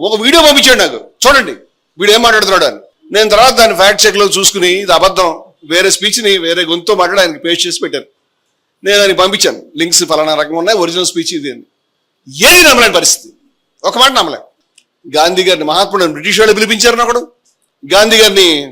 ఒక వీడియో పంపించాడు నాకు. చూడండి. వీడు ఏం మాట్లాడుతున్నాడు అని. నేను తర్వాత దాన్ని ఫ్యాక్ట్ చెక్లో చూసుకుని ఇది అబద్ధం. వేరే స్పీచ్ని వేరే గొంతు మాట్లాడడానికి పేస్ట్ చేసి పెట్టాను. నేను ఆయనకి పంపించాను. లింక్స్ ఫలానా రకం ఉన్నాయి. ఒరిజినల్ స్పీచ్ ఇది అని. ఏది నమ్మలేని పరిస్థితి. ఒక మాట నమ్మలేం. గాంధీ గారిని మహాత్ముడు బ్రిటిష్ వాళ్ళు పిలిపించారు ఒకడు. గాంధీ గారిని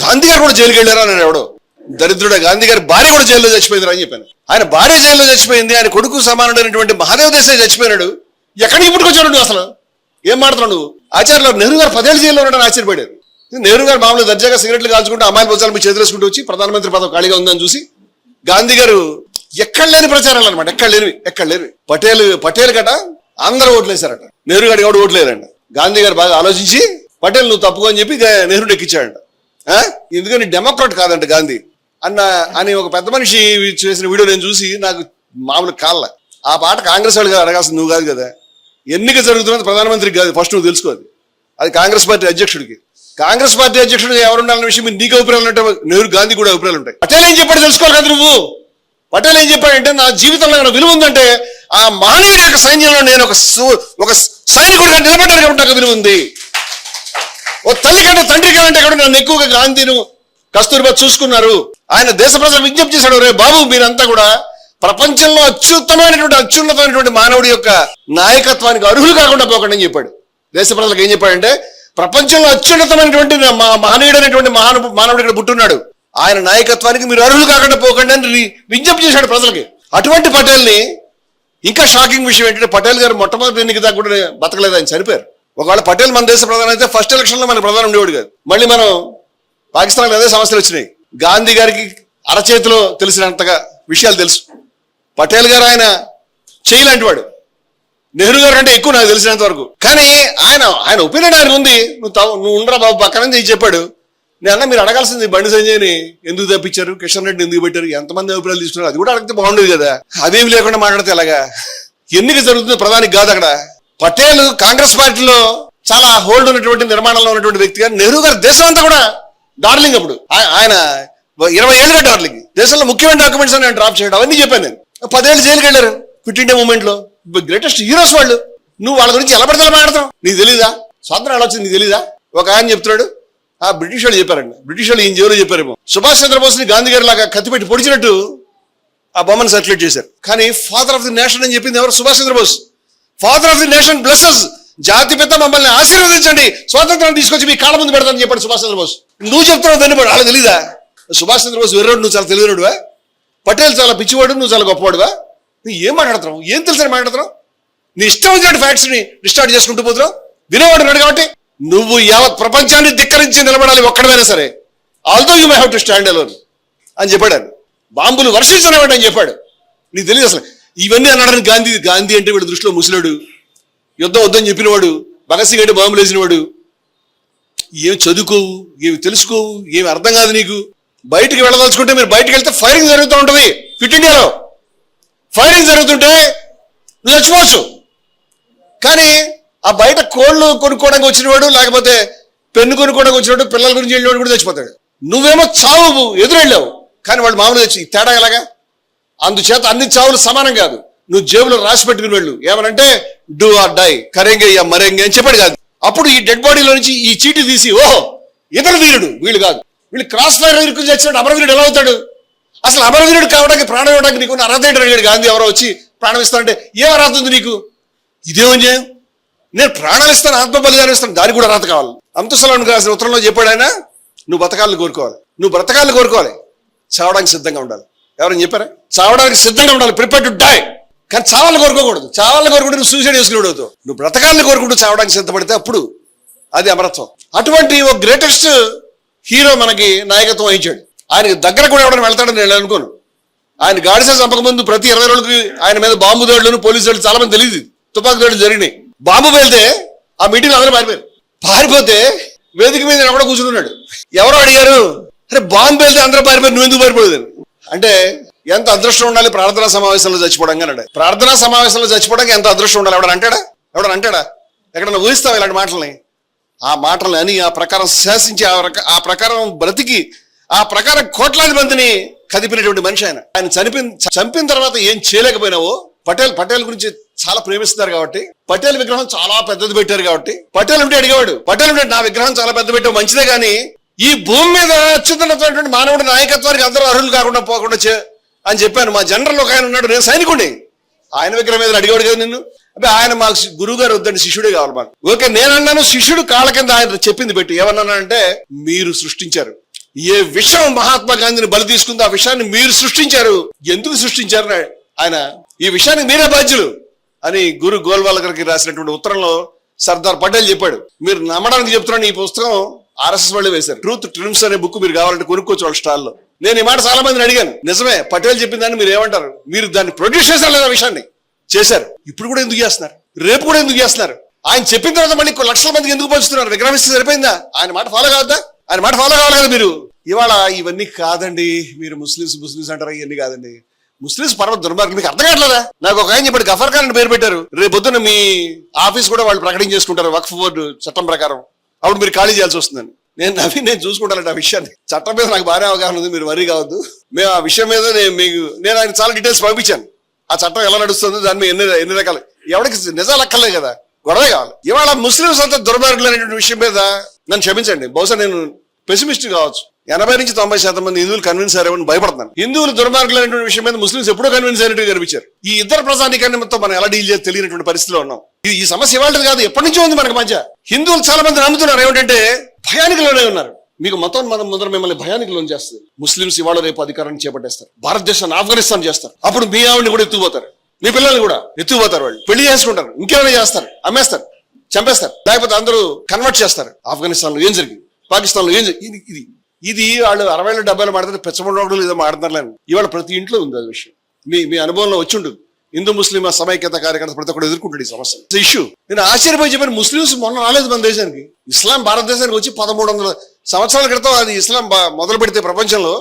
గాంధీ గారు కూడా జైలుకి వెళ్ళారా అని ఎవడో. దరిద్రుడ గాంధీ గారి భార్య కూడా జైల్లో చచ్చిపోయింది అని చెప్పాను. ఆయన భార్య జైల్లో చచ్చిపోయింది. ఆయన కొడుకు సమానుడైనటువంటి మహాదేవ్ దేశాయ్ చచ్చిపోయినాడు. ఎక్కడికి పుట్టుకొచ్చాడు నువ్వు అసలు? ఏం మాడుతున్నావు నువ్వు? ఆచార్యులు నెహ్రూ గారు పదేళ్ళు జైల్లో ఉన్నాడని ఆశ్చర్యపడారు నెహ్రూ గారు మామూలు దర్జాగా సిగరెట్లు కాల్చుకుంటూ అమ్మాయిల భుజాల మీ చేతులేసుకుంటూ వచ్చి ప్రధానమంత్రి పదవి ఖాళీగా ఉందని చూసి గాంధీ గారు ఎక్కడ లేని ప్రచారాలు అనమాట ఎక్కడ లేనివి ఎక్కడ లేనివి. పటేల్ పటేల్ గట అందరూ ఓట్లేశారట. నెహ్రూ గారు ఎవడు ఓట్లేరంట గాంధీ గారు బాగా ఆలోచించి పటేల్ నువ్వు తప్పుకో అని చెప్పి నెహ్రూ ఎక్కించాడంట. ఎందుకని డెమోక్రాట్ కాదంట గాంధీ. అన్న అని ఒక పెద్ద మనిషి చేసిన వీడియో నేను చూసి నాకు మామూలు కాళ్ళ. ఆ పాట కాంగ్రెస్ వాళ్ళు అడగాల్సింది నువ్వు కాదు కదా. ఎన్నిక జరుగుతున్నది ప్రధానమంత్రికి కాదు ఫస్ట్ నువ్వు తెలుసుకోవాలి అది. కాంగ్రెస్ పార్టీ అధ్యక్షుడికి. కాంగ్రెస్ పార్టీ అధ్యక్షుడు ఎవరు ఉండాలన్న విషయం మీరు నీకు అభిప్రాయాలు ఉంటాయి నెహ్రూ గాంధీ కూడా అభిప్రాయాలు ఉంటాయి. పటేల్ ఏం చెప్పాడు తెలుసుకోవాలి కదా నువ్వు? పటేల్ ఏం చెప్పాడంటే నా జీవితంలో ఏమైనా విలువ ఉందంటే ఆ మానవుడి యొక్క సైన్యంలో నేను ఒక ఒక సైనికుడిగా నిలబడ్డాను కాబట్టి నాకు విలువ ఉంది. ఓ తల్లి కంటే తండ్రి కంటే కూడా నన్ను ఎక్కువగా గాంధీను కస్తూరిబా చూసుకున్నారు. ఆయన దేశ ప్రజలు విజ్ఞప్తి చేశాడు రే బాబు మీరంతా కూడా ప్రపంచంలో అత్యుత్తమైనటువంటి అత్యున్నతమైనటువంటి మానవుడి యొక్క నాయకత్వానికి అర్హులు కాకుండా పోకండి అని చెప్పాడు. దేశ ప్రజలకు ఏం చెప్పాడంటే ప్రపంచంలో అత్యున్నతమైనటువంటి మా మహనీయుడైనటువంటి మహాను మానవుడు ఇక్కడ పుట్టున్నాడు. ఆయన నాయకత్వానికి మీరు అర్హులు కాకుండా పోకండి అని విజ్ఞప్తి చేశాడు ప్రజలకి. అటువంటి పటేల్ని ఇంకా షాకింగ్ విషయం ఏంటంటే పటేల్ గారు మొట్టమొదటి ఎన్నిక దాకా కూడా బతకలేదు ఆయన చనిపోయారు. ఒకవేళ పటేల్ మన దేశ ప్రధాని అయితే ఫస్ట్ ఎలక్షన్లో మన ప్రధాని ఉండేవాడు కాదు. మళ్ళీ మనం పాకిస్తాన్లో అదే సమస్యలు వచ్చినాయి. గాంధీ గారికి అరచేతిలో తెలిసినంతగా విషయాలు తెలుసు. పటేల్ గారు ఆయన చేయలాంటి వాడు? నెహ్రూ గారు అంటే ఎక్కువ నాకు తెలిసినంత వరకు. కానీ ఆయన ఆయన ఒపీనియన్ ఆయన ఉంది. నువ్వు నువ్వు ఉండరా బాబు పక్కన చేసి చెప్పాడు. నేను అన్న మీరు అడగాల్సింది బండి సంజయ్ని ఎందుకు తప్పించారు? కిషన్ రెడ్డి ఎందుకు పెట్టారు? ఎంతమంది అభిప్రాయాలు తీసుకున్నారు? అది కూడా అడిగితే బాగుండేది కదా. అదేమి లేకుండా మాట్లాడితే ఎలాగా? ఎన్నిక జరుగుతుంది ప్రధానికి కాదు అక్కడ. పటేల్ కాంగ్రెస్ పార్టీలో చాలా హోల్డ్ ఉన్నటువంటి నిర్మాణంలో ఉన్నటువంటి వ్యక్తి కానీ నెహ్రూ గారు దేశం అంతా కూడా డార్లింగ్ అప్పుడు. ఆయన ఇరవై ఏళ్ళుగా డార్లింగ్ దేశంలో ముఖ్యమైన డాక్యుమెంట్స్ నేను డ్రాప్ చేయడం. అవన్నీ చెప్పాను నేను. పదేళ్ళు జైలుకి వెళ్ళారు క్విట్ ఇండియా మూమెంట్లో గ్రేటెస్ట్ హీరోస్ వాళ్ళు. నువ్వు వాళ్ళ గురించి ఎలా పడితే అలా మాట్లాడతావు? నీకు తెలీదా? స్వాతంత్రం ఎలా వచ్చింది నీకు తెలీదా? ఒక ఆయన చెప్తున్నాడు. ఆ బ్రిటిష్ వాళ్ళు చెప్పారండి బ్రిటిష్ వాళ్ళు ఈయన జేబులో చెప్పారేమో సుభాష్ చంద్రబోస్ని గాంధీ గారి లాగా కత్తి పెట్టి పొడిచినట్టు ఆ బొమ్మను సర్క్యులేట్ చేశారు. కానీ ఫాదర్ ఆఫ్ ది నేషన్ అని చెప్పింది ఎవరు? Subhash Chandrabose. Father of the nation blesses జాతి పిత మమ్మల్ని ఆశీర్వదించండి. స్వాతంత్రం తీసుకొచ్చి మీ కాళ్ళ ముందు పెడతానని చెప్పాడు సుభాష్ చంద్రబోస్. నువ్వు చెప్తున్నావు దాన్ని వాళ్ళకి తెలీదా? సుభాష్ చంద్రబోస్ వెర్రోడు నువ్వు చాలా తెలియనుడువా పటేల్ చాలా పిచ్చివాడు నువ్వు చాలా గొప్పవాడువా? నువ్వు ఏం మాట్లాడుతున్నావు? ఏం తెలుసని మాట్లాడుతున్నావు? నీ ఇష్టం వచ్చినట్టు ఫ్యాక్ట్స్ని డిస్టార్ట్ చేసుకుంటూ పోతున్నావు? వినేవాడు ఉన్నాడు కాబట్టి నువ్వు యావత్ ప్రపంచాన్ని ధిక్కరించి నిలబడాలి ఒక్కడమైనా సరే. Although you may have to stand alone అని చెప్పాడు. బాంబులు వర్షించనివ్వండి అని చెప్పాడు. నీకు తెలియదు అసలు. ఇవన్నీ అన్నాడని గాంధీ గాంధీ అంటే వీడి దృష్టిలో ముసలాడు. యుద్ధం వద్దని చెప్పినవాడు భగత్ సింగ్ అంటే బాంబులు వేసినవాడు ఏం చదువుకోవు? ఏమి తెలుసుకోవు? ఏమి అర్థం కాదు నీకు. బయటికి వెళ్ళదలుచుకుంటే మీరు బయటికి వెళ్తే ఫైరింగ్ జరుగుతూ ఉంటుంది. ఫిట్ ఇండియాలో ఫైరింగ్ జరుగుతుంటే నువ్వు చచ్చిపోవచ్చు. కానీ ఆ బయట కోళ్ళు కొనుక్కోవడానికి వచ్చినవాడు లేకపోతే పెన్ను కొనుక్కోవడానికి వచ్చినవాడు పిల్లల గురించి వెళ్ళినవాడు కూడా చచ్చిపోతాడు. నువ్వేమో చావు ఎదురెళ్ళావు. కానీ వాళ్ళు మామూలుగా వచ్చి తేడా ఎలాగా? అందుచేత అన్ని చావులు సమానం కాదు. నువ్వు జేబులో రాసి పెట్టుకుని వెళ్ళు. ఏమనంటే డూ ఆర్ డై కరెంగే యా మరెంగే అని చెప్పాడు కాదు. అప్పుడు ఈ డెడ్ బాడీలో నుంచి ఈ చీటి తీసి ఓహో ఇతర వీరుడు వీళ్ళు కాదు. వీళ్ళు క్రాస్ ఫైర్ ఇరుకు చేసినట్టు అమరవీరుడు ఎలా అవుతాడు? అసలు అమరవీరుడు కావడానికి ప్రాణం ఇవ్వడానికి నీకు అర్హత ఏంటి? అడిగాడు గాంధీ ఎవరో వచ్చి ప్రాణం ఇస్తానంటే ఏం అర్హత ఉంది నీకు? ఇదేమని చేయం నేను ప్రాణం ఇస్తాను ఆత్మ బలిదానం ఇస్తాను దానికి కూడా అర్హత కావాలి. అంతసలం రాసిన ఉత్తరంలో చెప్పాడు ఆయన నువ్వు బ్రతకాలను కోరుకోవాలి. నువ్వు బ్రతకాలను కోరుకోవాలి. చావడానికి సిద్ధంగా ఉండాలి. ఎవరైనా చెప్పారా? చావడానికి సిద్ధంగా ఉండాలి. Prepare to die. కానీ చావాలని కోరుకోకూడదు. చావాలని కోరుకుంటే నువ్వు సూసైడ్ చేసుకునేవాడు అవుతావు నువ్వు బ్రతకాలని కోరుకుంటూ చావడానికి సిద్ధపడితే అప్పుడు అది అమరత్వం. అటువంటి ఒక గ్రేటెస్ట్ హీరో మనకి నాయకత్వం వహించాడు. ఆయనకి దగ్గర కూడా ఎవడని వెళ్తాడని నేను అనుకోను. ఆయన గాడిసే చంపక ముందు ప్రతి ఇరవై రోజులకి ఆయన మీద బాంబు దాడులను పోలీసు దాడులు చాలా మంది తెలియదు. తుపాకు దాడులు జరిగినాయి. బాంబు వెళ్తే ఆ మీటింగ్ అందరూ పారిపోయారు. పారిపోతే వేదిక మీద ఎవడో కూర్చున్నాడు ఎవరో అడిగారు అరే బాంబు వెళ్తే అందరూ పారిపోయారు నువ్వు ఎందుకు పారిపోలేదు? అంటే ఎంత అదృష్టం ఉండాలి ప్రార్థనా సమావేశంలో చచ్చిపోవడం అన్నాడు. ప్రార్థనా సమావేశంలో చచ్చిపోవడానికి ఎంత అదృష్టం ఉండాలి? ఎవడని అంటాడా? ఎవడని అంటాడా? ఎక్కడన్నా ఊహిస్తావు ఇలాంటి మాటలని? ఆ మాటలు అని ఆ ప్రకారం శాసించి ఆ ఆ ప్రకారం బ్రతికి ఆ ప్రకారం కోట్లాది మందిని కదిపినటువంటి మనిషి ఆయన. ఆయన చనిపి చంపిన తర్వాత ఏం చేయలేకపోయినావో పటేల్ పటేల్ గురించి చాలా ప్రేమిస్తున్నారు కాబట్టి పటేల్ విగ్రహం చాలా పెద్దది పెట్టారు కాబట్టి పటేల్ ఉంటే అడిగేవాడు పటేల్ ఉంటే నా విగ్రహం చాలా పెద్ద పెట్టావు మంచిదే కానీ ఈ భూమి మీద అత్యున్నతమైనటువంటి మానవుడి నాయకత్వానికి అందరూ అర్హులు కాకుండా పోకుండా అని చెప్పాను. మా జనరల్ ఒక ఆయన ఉన్నాడు నేను సైనికుడిని. ఆయన విగ్రహం మీద అడిగాడు కదా నిన్ను. అబ్బే ఆయన మాకు గురువు గారు వద్దండి శిష్యుడే కావాలి మాకు. ఓకే నేను అన్నాను శిష్యుడు కాళ్ళ కింద ఆయన చెప్పింది పెట్టి. ఏమన్నానంటే మీరు సృష్టించారు. ఏ విషయం మహాత్మా గాంధీని బలి తీసుకుందో ఆ విషయాన్ని మీరు సృష్టించారు. ఎందుకు సృష్టించారు? ఆయన ఈ విషయానికి మీరే బాధ్యులు అని గురు గోల్వాల్ గారికి రాసినటువంటి ఉత్తరంలో సర్దార్ పటేల్ చెప్పాడు. మీరు నమ్మడానికి చెప్తున్నాను ఈ పుస్తకం ఆర్ఎస్ఎస్ వాళ్ళే వేశారు. ట్రూత్ ట్రిమ్స్ అనే బుక్ మీరు కావాలంటే కొనుక్కోవచ్చు వాళ్ళ స్టాల్లో. నేను ఈ మాట చాలా మందిని అడిగాను. నిజమే పటేల్ చెప్పిన దాన్ని మీరు ఏమంటారు? మీరు దాన్ని ప్రొడ్యూస్ చేశారు లేదా విషయాన్ని? చేశారు. ఇప్పుడు కూడా ఎందుకు చేస్తున్నారు? రేపు కూడా ఎందుకు చేస్తున్నారు? ఆయన చెప్పిన తర్వాత మళ్ళీ లక్షల మందికి ఎందుకు పంచుతున్నారు? విక్రమిస్తే సరిపోయిందా? ఆయన మాట ఫాలో కావద్దా? ఆయన మాట ఫాలో కావాలి కదా మీరు? ఇవాళ ఇవన్నీ కాదండి. మీరు ముస్లిమ్స్ ముస్లిమ్స్ అంటారు? ఇవన్నీ కాదండి. ముస్లిమ్స్ పర్వ దుర్మార్గం మీకు అర్థం కావట్లేదా? నాకు ఒక ఆయన చెప్పాడు గఫర్ ఖాన్ అని పేరు పెట్టారు. రేపు పొద్దున్న మీ ఆఫీస్ కూడా వాళ్ళు ప్రకటన చేసుకుంటారు వక్ఫ్ బోర్డు చట్టం ప్రకారం. అప్పుడు మీరు ఖాళీ చేయాల్సి వస్తుందని నేను నవ్వి నేను చూసుకుంటాను ఆ విషయాన్ని. చట్టం మీద నాకు బాగానే అవగాహన ఉంది మీరు వరి కావద్దు. మేము ఆ విషయం మీద నేను మీకు నేను ఆయన చాలా డీటెయిల్స్ పంపించాను. ఆ చట్టం ఎలా నడుస్తుంది? దాని మీద ఎన్ని ఎన్ని రకాలు? ఎవరికి నిజాలు అక్కర్లే కదా. గొడవే కావాలి. ఇవాళ ముస్లింస్ అంతా దుర్మార్గులు అనేటువంటి విషయం మీద నన్ను క్షమించండి. బహుశా నేను పెసిమిస్ట్ కావచ్చు. ఎనభై నుంచి తొంభై శాతం మంది హిందువులు కన్విన్స్ అయ్యారని భయపడతాను హిందువులు దుర్మార్గులు అనేటువంటి విషయం మీద ముస్లింస్ ఎప్పుడూ కన్విన్స్ అయినట్టు కనిపించారు. ఈ ఇద్దరు ప్రజానికాన్ని మొత్తం మనం ఎలా డీల్ చేసి తెలియనటువంటి పరిస్థితిలో ఉన్నాం. ఇది ఈ సమస్య ఇవాళ కాదు. ఎప్పటి నుంచో ఉంది మనకు మధ్య. హిందువులు చాలా మంది నమ్ముతున్నారు. ఏమిటంటే భయానికలోనే ఉన్నారు. మీకు మతం మనం ముందర మిమ్మల్ని భయానికి లోన్ చేస్తుంది. ముస్లింస్ ఇవాళ రేపు అధికారాన్ని చేపట్టేస్తారు. భారతదేశాన్ని ఆఫ్ఘనిస్తాన్ చేస్తారు. అప్పుడు మీ ఆవిడని కూడా ఎత్తుకుపోతారు. మీ పిల్లల్ని కూడా ఎత్తుకుపోతారు వాళ్ళు. పెళ్ళి చేసుకుంటారు. ఇంకేమైనా చేస్తారు. అమ్మేస్తారు. చంపేస్తారు. లేకపోతే అందరూ కన్వర్ట్ చేస్తారు. ఆఫ్ఘనిస్తాన్లో ఏం జరిగింది? పాకిస్తాన్లో ఏం జరిగింది? ఇది ఇది ఇది వాళ్ళు అరవైలో డెబ్బైలో మాడితే పెచ్చమండోడు ఏదో మాడుతున్నారు ఇవాళ ప్రతి ఇంట్లో ఉంది అది విషయం. మీ మీ అనుభవంలో వచ్చి ఉంటుంది. హిందూ ముస్లిం సమైక్యత కార్యకర్త ప్రతి ఒక్కరు ఎదుర్కొంటాడు ఈ సమస్య ఇష్యూ నేను ఆశ్చర్యపోయి చెప్పాను ముస్లింస్ మొన్న రాలేదు మన దేశానికి. ఇస్లాం భారతదేశానికి వచ్చి పదమూడు వందల సంవత్సరాల క్రితం అది ఇస్లాం మొదలు పెడితే ప్రపంచంలో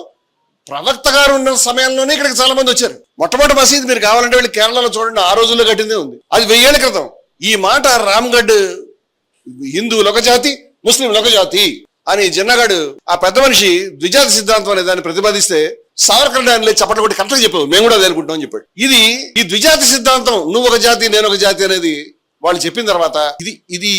ప్రవక్త గారు ఉన్న సమయంలోనే ఇక్కడికి చాలా మంది వచ్చారు. మొట్టమొదటి మసీద్ మీరు కావాలంటే వెళ్ళి కేరళలో చూడండి ఆ రోజుల్లో కట్టిందే ఉంది. అది వెయ్యేళ్ళ క్రితం. ఈ మాట రామ్గఢ్ హిందువులు ఒక జాతి ముస్లింలు ఒక జాతి అని జిన్నగాడు ఆ పెద్ద మనిషి ద్విజాతి సిద్ధాంతం అనే దాన్ని ప్రతిపాదిస్తే సావర్కర్ డాన్లే చప్పట్లు కొట్టి కరెక్ట్గా చెప్పావు. మేము కూడా అది అనుకుంటాం అని చెప్పాడు. ఇది ఈ ద్విజాతి సిద్ధాంతం నువ్వు ఒక జాతి నేను ఒక జాతి అనేది వాళ్ళు చెప్పిన తర్వాత ఇది ఇది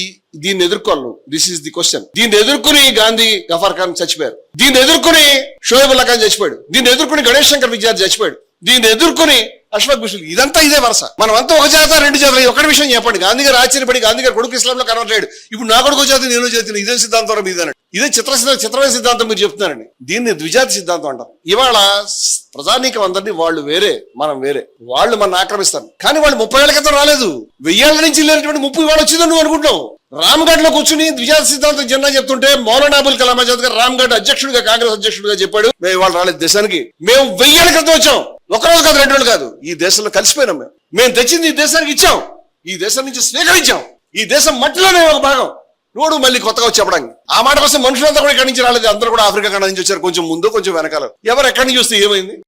దీన్ని ఎదుర్కోవాలి దిస్ ఇస్ ది క్వశ్చన్ దీన్ని ఎదుర్కొని గాంధీ గఫార్ ఖాన్ చచ్చిపోయారు. దీన్ని ఎదుర్కొని షోయబుల్లా ఖాన్ చచ్చిపోయాడు. దీన్ని ఎదుర్కొని గణేష్ శంకర్ విద్యార్థి చచ్చిపోయాడు. దీన్ని ఎదుర్కొని అశ్వక్ భూషణ్ ఇదంతా ఇదే వరుస. మనం అంతా ఒక జాత రెండు జాతర ఒకటి విషయం చెప్పండి. గాంధీ గారు ఆశ్చర్యపడి గాంధీ గారు కొడుకు ఇస్లాంలో కన్వర్ట్ అయ్యాడు. ఇప్పుడు నా కొడుకు జాతి నేను చేతి ఇదే సిద్ధాంతం మీద ఇదే చిత్ర చిత్రమైన సిద్ధాంతం మీరు చెప్తున్నారండి. దీన్ని ద్విజాతి సిద్ధాంతం అంటారు. ఇవాళ ప్రజానీకం అందరినీ వాళ్ళు వేరే మనం వేరే. వాళ్ళు మన ఆక్రమిస్తారు. కానీ వాళ్ళు ముప్పై ఏళ్ళ క్రితం రాలేదు. వెయ్యేళ్ళ నుంచి లేనటువంటి ముప్పై వాళ్ళు వచ్చిందని నువ్వు అనుకుంటున్నావు. రామ్గఢ్లో కూర్చుని ద్విజాతి సిద్ధాంతం జెండా చెప్తుంటే మౌలానా అబుల్ కలాం ఆజాద్ గారు రామ్గఢ్ అధ్యక్షుడిగా కాంగ్రెస్ అధ్యక్షుడిగా చెప్పాడు మేము వాళ్ళు రాలేదు దేశానికి. మేము వెయ్యేళ్ళ క్రితం వచ్చాం. ఒకరోజు కాదు రెండు రోజులు కాదు. ఈ దేశంలో కలిసిపోయినాం మేము. మేము తెచ్చింది ఈ దేశానికి ఇచ్చాం. ఈ దేశం నుంచి స్వీకరించాం. ఈ దేశం మట్టిలోనే ఒక భాగం. నోడు మళ్ళీ కొత్తగా వచ్చి చెప్పడానికి. ఆ మాట కోసం మనుషులంతా కూడా ఇక్కడి నుంచి రాలేదు. అందరూ కూడా ఆఫ్రికా ఖండం నుంచి వచ్చారు. కొంచెం ముందు కొంచెం వెనకాల. ఎవరు ఎక్కడి నుంచి వస్తే ఏమైంది?